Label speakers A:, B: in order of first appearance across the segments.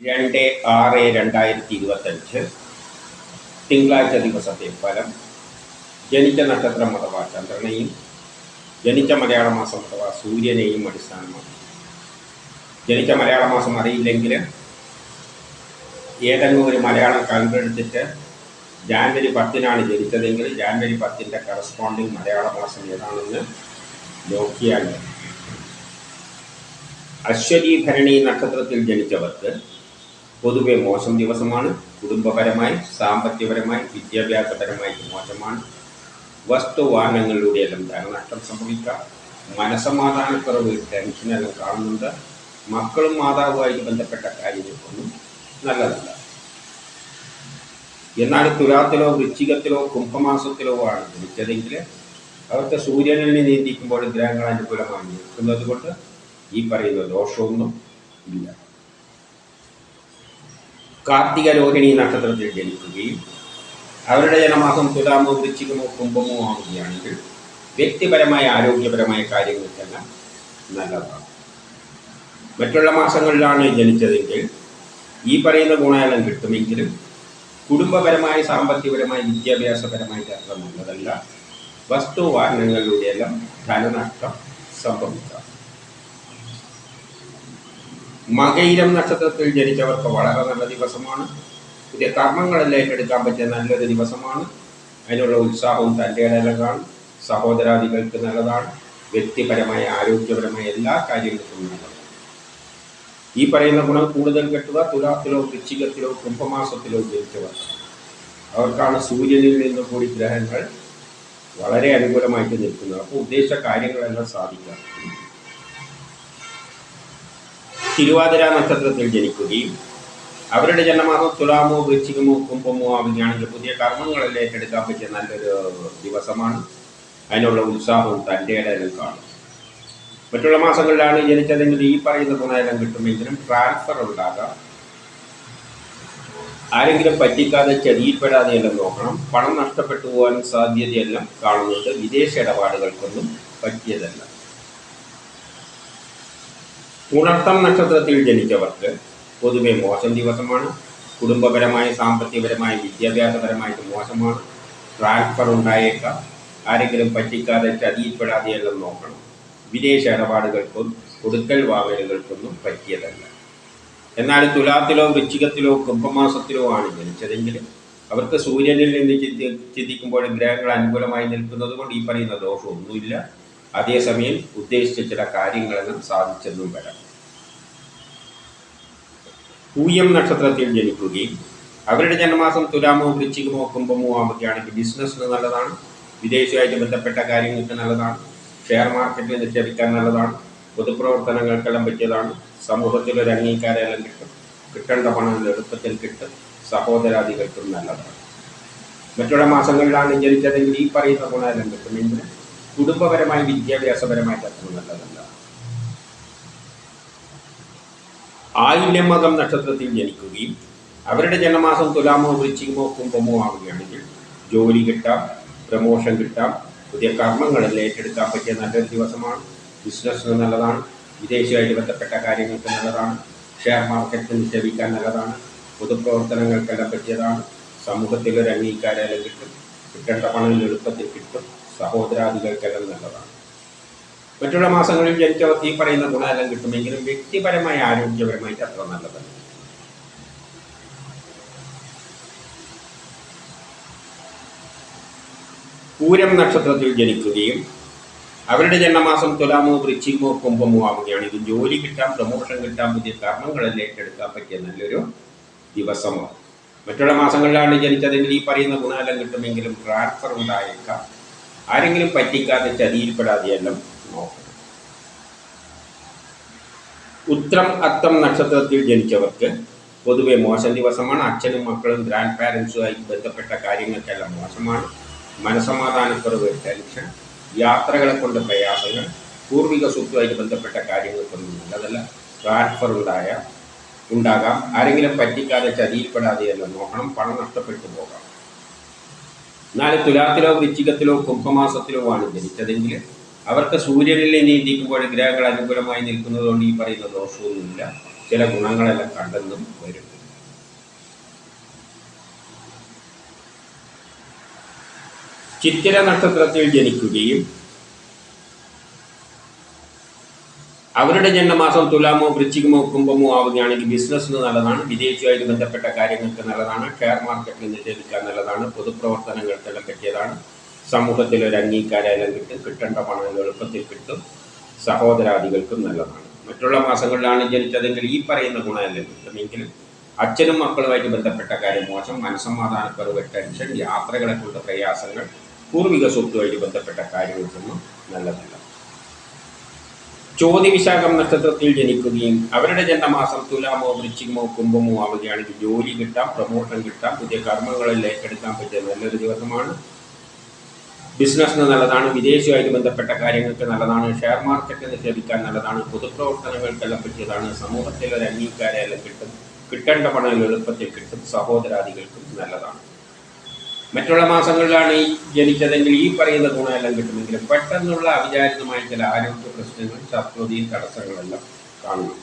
A: രണ്ട് ആറ് രണ്ടായിരത്തി ഇരുപത്തഞ്ച്. തിങ്കളാഴ്ച ദിവസത്തെ ഫലം. ജനിച്ച നക്ഷത്രം അഥവാ ചന്ദ്രനെയും ജനിച്ച മലയാള മാസം അഥവാ സൂര്യനെയും അടിസ്ഥാനമാക്കി. ജനിച്ച മലയാള മാസം അറിയില്ലെങ്കിൽ ഏതെങ്കിലും ഒരു മലയാളം കണ്ടെടുത്തിട്ട് ജാനുവരി പത്തിനാണ് ജനിച്ചതെങ്കിൽ ജാനുവരി പത്തിന്റെ കറസ്പോണ്ടിങ് മലയാള മാസം ഏതാണെന്ന് നോക്കിയാൽ. അശ്വതി ഭരണി നക്ഷത്രത്തിൽ ജനിച്ചവർക്ക് പൊതുവെ മോശം ദിവസമാണ്. കുടുംബപരമായി സാമ്പത്തികപരമായി വിദ്യാഭ്യാസപരമായി മോശമാണ്. വസ്തുവാഹനങ്ങളിലൂടെയെല്ലാം ധനനഷ്ടം സംഭവിക്കാം. മനസമാധാനക്കുറവ് ടെൻഷനെല്ലാം കാണുന്നുണ്ട്. മക്കളും മാതാവുമായി ബന്ധപ്പെട്ട കാര്യങ്ങൾക്കൊന്നും നല്ലതല്ല. എന്നാൽ തുലാത്തിലോ വൃശ്ചികത്തിലോ കുംഭമാസത്തിലോ ആണ് ജനിച്ചതെങ്കിൽ അവർക്ക് സൂര്യനിൽ നീന്തിക്കുമ്പോൾ ഗ്രഹങ്ങൾ അനുകൂലമായി നിൽക്കുന്നത് കൊണ്ട് ഈ പറയുന്ന ദോഷമൊന്നും ഇല്ല. കാർത്തിക രോഹിണി നക്ഷത്രത്തിൽ ജനിക്കുകയും അവരുടെ ജനമാസം തുലാമോ വൃശ്ചികമോ കുംഭമോ ആവുകയാണെങ്കിൽ വ്യക്തിപരമായ ആരോഗ്യപരമായ കാര്യങ്ങൾക്കെല്ലാം നല്ലതാണ്. മറ്റുള്ള മാസങ്ങളിലാണ് ജനിച്ചതെങ്കിൽ ഈ പറയുന്ന ഗുണമെല്ലാം കിട്ടുമെങ്കിലും കുടുംബപരമായി സാമ്പത്തികപരമായി വിദ്യാഭ്യാസപരമായി അത്ര നല്ലതല്ല. വസ്തുവാഹനങ്ങളിലൂടെയെല്ലാം ധനനഷ്ടം സംഭവിക്കാം. മകയിരം നക്ഷത്രത്തിൽ ജനിച്ചവർക്ക് വളരെ നല്ല ദിവസമാണ്. പുതിയ കർമ്മങ്ങളെല്ലാം ഏറ്റെടുക്കാൻ പറ്റിയ നല്ലൊരു ദിവസമാണ്. അതിനുള്ള ഉത്സാഹവും തന്റെ ഇടയിലും സഹോദരാദികൾക്ക് നല്ലതാണ്. വ്യക്തിപരമായ ആരോഗ്യപരമായ എല്ലാ കാര്യങ്ങൾക്കും നല്ലതാണ്. ഈ പറയുന്ന ഗുണം കൂടുതൽ കെട്ടുക തുലാത്തിലോ വൃശ്ചികത്തിലോ കുംഭമാസത്തിലോ ജനിച്ചവർ. അവർക്കാണ് സൂര്യനിൽ നിന്ന് കൂടി ഗ്രഹങ്ങൾ വളരെ അനുകൂലമായിട്ട് നിൽക്കുന്നത്. അപ്പോൾ ഉദ്ദേശിച്ച കാര്യങ്ങളെല്ലാം സാധിക്കാം തിരുവാതിര നക്ഷത്രത്തിൽ ജനിക്കുകയും അവരുടെ ജന്മമാസം തുലാമോ വൃശ്ചികമോ കുംഭമോ ആവുകയാണെങ്കിൽ പുതിയ കർമ്മങ്ങളെല്ലാം ഏറ്റെടുക്കാൻ പറ്റിയ നല്ലൊരു ദിവസമാണ്. അതിനുള്ള ഉത്സാഹവും തന്റെ ഇടയിലും കാണും. മറ്റുള്ള മാസങ്ങളിലാണ് ജനിച്ചതെങ്കിൽ ഈ പറയുന്ന ഗുണമെല്ലാം കിട്ടുമെങ്കിലും ട്രാൻസ്ഫർ ഉണ്ടാകാം. ആരെങ്കിലും പറ്റിക്കാതെ ചെടിയിൽപ്പെടാതെയെല്ലാം നോക്കണം. പണം നഷ്ടപ്പെട്ടു പോകാൻ സാധ്യതയെല്ലാം കാണുന്നുണ്ട്. വിദേശ ഇടപാടുകൾക്കൊന്നും പറ്റിയതല്ല. ഉണർത്തം നക്ഷത്രത്തിൽ ജനിച്ചവർക്ക് പൊതുവെ മോശം ദിവസമാണ്. കുടുംബപരമായി സാമ്പത്തികപരമായി വിദ്യാഭ്യാസപരമായിട്ട് മോശമാണ്. ട്രാൻസ്ഫർ ഉണ്ടായേക്കാം. ആരെങ്കിലും പറ്റിക്കാതെ ചതിയിൽപ്പെടാതെയെല്ലാം നോക്കണം. വിദേശ ഇടപാടുകൾക്കും കൊടുക്കൽ വാങ്ങലുകൾക്കൊന്നും പറ്റിയതല്ല. എന്നാൽ തുലാത്തിലോ വൃശ്ചികത്തിലോ കുംഭമാസത്തിലോ ആണ് ജനിച്ചതെങ്കിൽ അവർക്ക് സൂര്യനിൽ നിന്ന് ചിന്തി ചിന്തിക്കുമ്പോൾ ഗ്രഹങ്ങൾ അനുകൂലമായി നിൽക്കുന്നത് കൊണ്ട് ഈ പറയുന്ന ദോഷമൊന്നുമില്ല. അതേസമയം ഉദ്ദേശിച്ച ചില കാര്യങ്ങളെല്ലാം സാധിച്ചെന്നും വരാം. പൂയം നക്ഷത്രത്തിൽ ജനിക്കുകയും അവരുടെ ജന്മമാസം തുലാമോ വൃശ്ചികമോ കുംഭമോ ആവുകയാണെങ്കിൽ ബിസിനസ്സിന് നല്ലതാണ് വിദേശമായിട്ട് ബന്ധപ്പെട്ട കാര്യങ്ങൾക്ക് നല്ലതാണ് ഷെയർ മാർക്കറ്റിൽ നിക്ഷേപിക്കാൻ നല്ലതാണ് പൊതുപ്രവർത്തനങ്ങൾക്കെല്ലാം പറ്റിയതാണ് സമൂഹത്തിൽ ഒരു അംഗീകാരമെല്ലാം കിട്ടും കിട്ടേണ്ട പണം എളുപ്പത്തിൽ കിട്ടും സഹോദരാദികൾക്കും നല്ലതാണ്. മറ്റുള്ള മാസങ്ങളിലാണ് ജനിച്ചതെങ്കിൽ ഈ പറയുന്ന ഗുണമെല്ലാം കിട്ടുമെങ്കിൽ കുടുംബപരമായി വിദ്യാഭ്യാസപരമായിട്ട് അത്ര നല്ലതല്ല ആയില്യമതം നക്ഷത്രത്തിൽ ജനിക്കുകയും അവരുടെ ജന്മമാസം തുലാമോ വൃശ്ചികമോ കുംഭമോ ആവുകയാണെങ്കിൽ ജോലി കിട്ടാം പ്രമോഷൻ കിട്ടാം പുതിയ കർമ്മങ്ങളിൽ ഏറ്റെടുക്കാൻ പറ്റിയ നല്ലൊരു ദിവസമാണ്. ബിസിനസ്സിന് നല്ലതാണ്. വിദേശമായിട്ട് ബന്ധപ്പെട്ട കാര്യങ്ങൾക്ക് നല്ലതാണ്. ഷെയർ മാർക്കറ്റിൽ നിക്ഷേപിക്കാൻ നല്ലതാണ്. പൊതുപ്രവർത്തനങ്ങൾക്കെല്ലാം പറ്റിയതാണ്. സമൂഹത്തിൽ ഒരു അംഗീകാരം കിട്ടും. കിട്ടേണ്ട പണം എളുപ്പത്തിൽ കിട്ടും. സഹോദരാദികൾക്കെല്ലാം നല്ലതാണ്. മറ്റുള്ള മാസങ്ങളിൽ ജനിച്ചവർ ഈ പറയുന്ന ഗുണമെല്ലാം കിട്ടുമെങ്കിലും വ്യക്തിപരമായ ആരോഗ്യപരമായിട്ട് അത്ര നല്ലതല്ല. പൂരം നക്ഷത്രത്തിൽ ജനിക്കുകയും അവരുടെ ജന്മമാസം തുലാമോ വൃശ്ചികമോ കുംഭമോ ആവുകയാണ് ഇത് ജോലി കിട്ടാൻ പ്രമോഷൻ കിട്ടാൻ പുതിയ കർമ്മങ്ങളെല്ലാം ഏറ്റെടുക്കാൻ പറ്റിയ നല്ലൊരു ദിവസമാണ്. മറ്റുള്ള മാസങ്ങളിലാണ് ജനിച്ചതെങ്കിൽ ഈ പറയുന്ന ഗുണമെല്ലാം കിട്ടുമെങ്കിലും ട്രാൻസ്ഫർ ഉണ്ടായേക്കാം. ആരെങ്കിലും പറ്റിക്കാതെ ചതിയിൽപ്പെടാതെയെല്ലാം നോക്കണം. ഉത്രം അത്തം നക്ഷത്രത്തിൽ ജനിച്ചവർക്ക് പൊതുവെ മോശം ദിവസമാണ്. അച്ഛനും മക്കളും ഗ്രാൻഡ് പാരൻസുമായി ബന്ധപ്പെട്ട കാര്യങ്ങൾക്കെല്ലാം മോശമാണ്. മനസമാധാനക്കുറവ് ടെൻഷൻ യാത്രകളെ കൊണ്ട് പ്രയാസങ്ങൾ പൂർവിക സ്വത്തുമായിട്ട് ബന്ധപ്പെട്ട കാര്യങ്ങൾക്കൊന്നും നല്ലതല്ല. ട്രാൻസ്ഫർ ഉണ്ടായ ഉണ്ടാകാം. ആരെങ്കിലും പറ്റിക്കാതെ ചതിയിൽപ്പെടാതെ എല്ലാം നോക്കണം. പണം നഷ്ടപ്പെട്ടു പോകാം. എന്നാൽ തുലാത്തിലോ വൃശ്ചികത്തിലോ കുംഭമാസത്തിലോ ആണ് ജനിച്ചതെങ്കിൽ അവർക്ക് സൂര്യനിൽ നീന്തിക്കുമ്പോൾ ഗ്രഹങ്ങൾ അനുകൂലമായി നിൽക്കുന്നതുകൊണ്ട് ഈ പറയുന്ന ദോഷമൊന്നുമില്ല. ചില ഗുണങ്ങളെല്ലാം കണ്ടെന്നും വരും ചിത്തിര നക്ഷത്രത്തിൽ ജനിക്കുകയും അവരുടെ ജന്മമാസം തുലാമോ വൃശ്ചികമോ കുംഭമോ ആവുകയാണെങ്കിൽ ബിസിനസ്സിന് നല്ലതാണ് വിദേശവുമായിട്ട് ബന്ധപ്പെട്ട കാര്യങ്ങൾക്ക് നല്ലതാണ് ഷെയർ മാർക്കറ്റിൽ നിക്ഷേപിക്കാൻ നല്ലതാണ് പൊതുപ്രവർത്തനങ്ങൾക്കെല്ലാം പറ്റിയതാണ് സമൂഹത്തിൽ ഒരു അംഗീകാരം കിട്ടും കിട്ടേണ്ട പണം എളുപ്പത്തിൽ കിട്ടും സഹോദരാദികൾക്കും നല്ലതാണ്. മറ്റുള്ള മാസങ്ങളിലാണ് ജനിച്ചതെങ്കിൽ ഈ പറയുന്ന ഗുണമെല്ലാം? കിട്ടുമെങ്കിലും അച്ഛനും മക്കളുമായിട്ട് ബന്ധപ്പെട്ട കാര്യം മോശം മനസ്സമാധാനക്കുറവ് ടെൻഷൻ യാത്രകളെ പ്രയാസങ്ങൾ പൂർവിക സ്വത്തുമായിട്ട് ബന്ധപ്പെട്ട കാര്യങ്ങൾക്കൊന്നും നല്ലതല്ല. ചോതി വിശാഖം നക്ഷത്രത്തിൽ ജനിക്കുകയും അവരുടെ ജന്മമാസം തുലാമോ വൃശ്ചികമോ കുംഭമോ ആവുകയാണെങ്കിൽ ജോലി കിട്ടാം പ്രമോഷൻ കിട്ടാം പുതിയ കർമ്മങ്ങളിൽ ഏറ്റെടുക്കാൻ പറ്റിയ നല്ലൊരു ദിവസമാണ്. ബിസിനസ്സിന് നല്ലതാണ് വിദേശവുമായിട്ട് ബന്ധപ്പെട്ട കാര്യങ്ങൾക്ക് നല്ലതാണ് ഷെയർ മാർക്കറ്റ് നിക്ഷേപിക്കാൻ നല്ലതാണ് പൊതുപ്രവർത്തനങ്ങൾക്കെല്ലാം പറ്റിയതാണ് സമൂഹത്തിൽ ഒരു അംഗീകാരം എല്ലാം കിട്ടും കിട്ടേണ്ട പണം എളുപ്പത്തിൽ കിട്ടും സഹോദരാദികൾക്കും നല്ലതാണ്. മറ്റുള്ള മാസങ്ങളിലാണ് ഈ ജനിച്ചതെങ്കിൽ ഈ പറയുന്ന ഗുണമെല്ലാം കിട്ടുമെങ്കിലും പെട്ടെന്നുള്ള അവിചാരിതമായ ചില ആരോഗ്യ പ്രശ്നങ്ങൾ ശത്രുതയും തടസ്സങ്ങളെല്ലാം കാണുന്നു.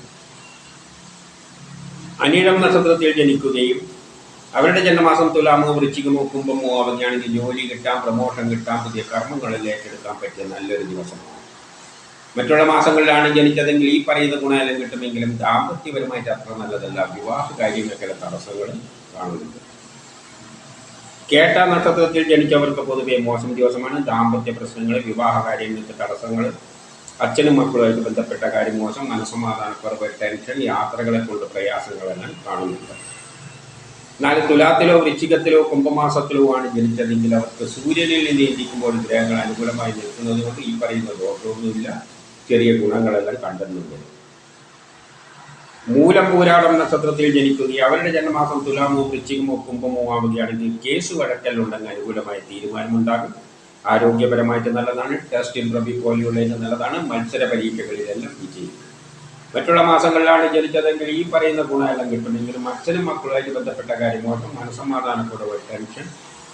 A: അനിഴം നക്ഷത്രത്തിൽ ജനിക്കുകയും അവരുടെ ജന്മമാസം തുലാമോ വൃശ്ചികമോ കുംഭമോ ആവുകയാണെങ്കിൽ ജോലി കിട്ടാം പ്രമോഷൻ കിട്ടാം പുതിയ കർമ്മങ്ങളിൽ ഏറ്റെടുക്കാൻ പറ്റിയ നല്ലൊരു ദിവസമാണ്. മറ്റുള്ള മാസങ്ങളിലാണ് ജനിച്ചതെങ്കിൽ ഈ പറയുന്ന ഗുണമെല്ലാം കിട്ടുമെങ്കിലും ദാമ്പത്യപരമായിട്ട് അത്ര നല്ലതല്ല. വിവാഹ കാര്യങ്ങൾക്കുള്ള തടസ്സങ്ങൾ കാണുന്നുണ്ട്. കേട്ട നക്ഷത്രത്തിൽ ജനിച്ചവർക്ക് പൊതുവെ മോശം ദിവസമാണ്. ദാമ്പത്യ പ്രശ്നങ്ങൾ വിവാഹ കാര്യങ്ങൾക്ക് തടസ്സങ്ങൾ അച്ഛനും മക്കളുമായിട്ട് ബന്ധപ്പെട്ട കാര്യം മോശം മനസ്സമാധാനക്കുറവ് ടെൻഷൻ യാത്രകളെ കൊണ്ട് പ്രയാസങ്ങളെല്ലാം കാണുന്നുണ്ട്. എന്നാൽ തുലാത്തിലോ വൃശ്ചികത്തിലോ കുംഭമാസത്തിലോ ആണ് ജനിച്ചതെങ്കിൽ അവർക്ക് സൂര്യനിൽ നിന്ന് എത്തിക്കുമ്പോൾ ഗ്രഹങ്ങൾ അനുകൂലമായി നിൽക്കുന്നത് കൊണ്ട് ഈ പറയുന്ന ദോഷമൊന്നുമില്ല ചെറിയ ഗുണങ്ങളെല്ലാം കണ്ടെന്നുണ്ട്. മൂലം പൂരാടം നക്ഷത്രത്തിൽ ജനിക്കുകയും അവരുടെ ജന്മമാസം തുലാമോ വൃശ്ചികമോ കുംഭമോ ആവുകയാണെങ്കിൽ കേസ് വഴക്കലുണ്ടെങ്കിൽ അനുകൂലമായ തീരുമാനമുണ്ടാകും. ആരോഗ്യപരമായിട്ട് നല്ലതാണ്. ടെസ്റ്റ് പ്രഭി പോലെയുള്ളതിന് നല്ലതാണ്. മത്സര പരീക്ഷകളിലെല്ലാം വിജയിക്കും മറ്റുള്ള മാസങ്ങളിലാണ് ജനിച്ചതെങ്കിൽ ഈ പറയുന്ന ഗുണമെല്ലാം കിട്ടുമെങ്കിലും അച്ഛനും മക്കളുമായിട്ട് ബന്ധപ്പെട്ട കാര്യങ്ങളൊക്കെ മനസ്സമാധാനക്കുറവ് ടെൻഷൻ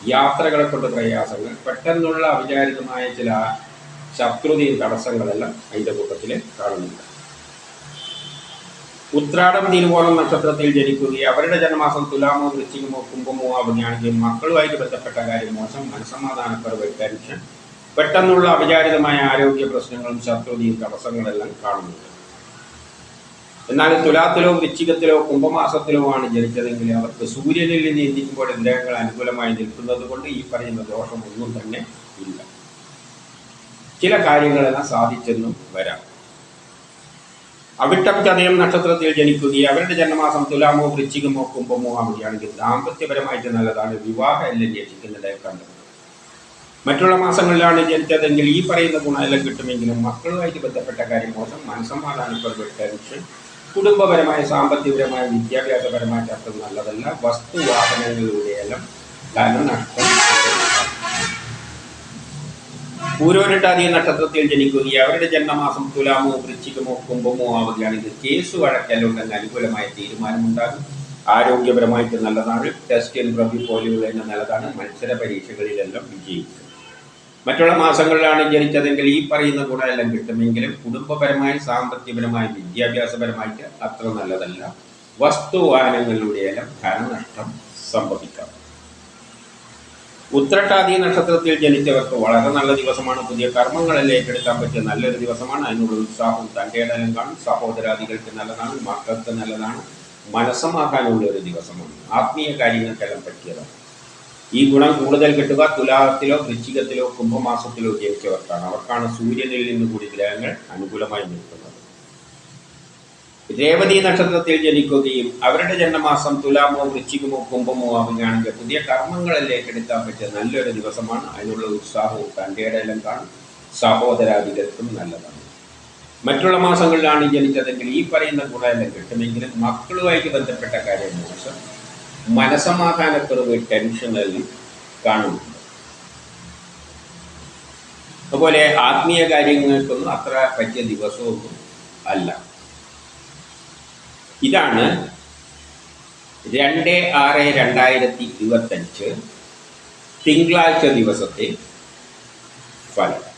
A: യാത്രകളെ കൊണ്ട് പ്രയാസങ്ങൾ പെട്ടെന്നുള്ള അവിചാരിതമായ ചില ശത്രുതയും തടസ്സങ്ങളെല്ലാം അതിന്റെ കൂട്ടത്തിൽ കാണുന്നുണ്ട്. ഉത്രാടം തിരുവോണം നക്ഷത്രത്തിൽ ജനിക്കുകയും അവരുടെ ജന്മമാസം തുലാമോ വൃശ്ചികമോ കുംഭമോ അവധിയാണെങ്കിൽ മക്കളുമായിട്ട് ബന്ധപ്പെട്ട കാര്യം മോശം മനസ്സമാധാനക്കുറവ് ടെൻഷൻ പെട്ടെന്നുള്ള അവിചാരിതമായ ആരോഗ്യ പ്രശ്നങ്ങളും ശത്രുതയും തടസ്സങ്ങളെല്ലാം കാണുന്നുണ്ട്. എന്നാൽ തുലാത്തിലോ വൃശ്ചികത്തിലോ കുംഭമാസത്തിലോ ആണ് ജനിച്ചതെങ്കിൽ അവർക്ക് സൂര്യനിൽ നിന്ന് ചിന്തിക്കുമ്പോൾ ഗ്രഹങ്ങൾ അനുകൂലമായി നിൽക്കുന്നത് കൊണ്ട് ഈ പറയുന്ന ദോഷമൊന്നും തന്നെ ഇല്ല. ചില കാര്യങ്ങളെല്ലാം സാധിച്ചെന്നും വരാം. അവിട്ടം ചതയം നക്ഷത്രത്തിൽ ജനിക്കുകയും അവരുടെ ജന്മമാസം തുലാമോ വൃശ്ചികമോ കുംഭമോ ആവുകയാണെങ്കിൽ ദാമ്പത്യപരമായിട്ട് നല്ലതാണ്. വിവാഹം എല്ലാം രക്ഷിക്കുന്നിടയിൽ കണ്ടത്. മറ്റുള്ള മാസങ്ങളിലാണ് ജനിച്ചതെങ്കിൽ ഈ പറയുന്ന ഗുണമെല്ലാം കിട്ടുമെങ്കിലും മക്കളുമായിട്ട് ബന്ധപ്പെട്ട കാര്യം മോശം. മനസ്സമാധാനക്കുറവ് ടെൻഷൻ കുടുംബപരമായ സാമ്പത്തികപരമായ വിദ്യാഭ്യാസപരമായ ചർച്ച നല്ലതല്ല. വസ്തുവാഹനങ്ങളിലൂടെയെല്ലാം ധനനഷ്ടം പൂരോരട്ടാതി നക്ഷത്രത്തിൽ ജനിക്കുകയും അവരുടെ ജന്മമാസം തുലാമോ വൃശ്ചികമോ കുംഭമോ ആവുകയാണെങ്കിൽ കേസ് വഴക്കലുണ്ടെന്ന് അനുകൂലമായ തീരുമാനമുണ്ടാകും. ആരോഗ്യപരമായിട്ട് നല്ലതാണ്. ടെസ്റ്റ് ഇൻട്രവ്യൂ പോലെയുള്ളതിന് നല്ലതാണ്. മത്സര പരീക്ഷകളിലെല്ലാം വിജയിക്കും. മറ്റുള്ള മാസങ്ങളിലാണ് ജനിച്ചതെങ്കിൽ ഈ പറയുന്ന ഗുണമെല്ലാം കിട്ടുമെങ്കിലും കുടുംബപരമായി സാമ്പത്തികപരമായി വിദ്യാഭ്യാസപരമായിട്ട് അത്ര നല്ലതല്ല. വസ്തുവാഹനങ്ങളിലൂടെയെല്ലാം ധനനഷ്ടം സംഭവിക്കാം. ഉത്രട്ടാതി നക്ഷത്രത്തിൽ ജനിച്ചവർക്ക് വളരെ നല്ല ദിവസമാണ്. പുതിയ കർമ്മങ്ങളെല്ലാം ഏറ്റെടുക്കാൻ പറ്റിയ നല്ലൊരു ദിവസമാണ്. അതിനുള്ള ഉത്സാഹവും തന്റെ ഇടലും കാണും. സഹോദരാദികൾക്ക് നല്ലതാണ്. മക്കൾക്ക് നല്ലതാണ്. മനസ്സമാക്കാനുള്ള ഒരു ദിവസമാണ്. ആത്മീയ കാര്യങ്ങൾക്കെല്ലാം പറ്റിയതാണ്. ഈ ഗുണം കൂടുതൽ കിട്ടുക തുലാത്തിലോ വൃശ്ചികത്തിലോ കുംഭമാസത്തിലോ ജനിച്ചവർക്കാണ് അവർക്കാണ് സൂര്യനിൽ നിന്ന് കൂടി ഗ്രഹങ്ങൾ അനുകൂലമായി നിൽക്കുന്നത്. രേവതി നക്ഷത്രത്തിൽ ജനിക്കുകയും അവരുടെ ജന്മമാസം തുലാമോ വൃശ്ചികമോ കുംഭമോ ആവുകയാണെങ്കിൽ പുതിയ കർമ്മങ്ങളല്ലേ കെടുത്താൻ പറ്റിയ നല്ലൊരു ദിവസമാണ്. അതിനുള്ള ഉത്സാഹവും തന്റെ ഇടയിലും കാണും. സഹോദരാധികത്വം നല്ലതാണ്. മറ്റുള്ള മാസങ്ങളിലാണ് ജനിച്ചതെങ്കിൽ ഈ പറയുന്ന ഗുണമെല്ലാം കിട്ടുമെങ്കിലും മക്കളുമായിട്ട് ബന്ധപ്പെട്ട കാര്യം മോശം. മനസമാധാനക്കുറവ് ടെൻഷനിൽ കാണുന്നുണ്ട്. അതുപോലെ ആത്മീയ കാര്യങ്ങൾക്കൊന്നും അത്ര പറ്റിയ ദിവസവും അല്ല. ഇതാണ് രണ്ട് ആറ് രണ്ടായിരത്തി ഇരുപത്തഞ്ച് തിങ്കളാഴ്ച ദിവസത്തെ ഫലം.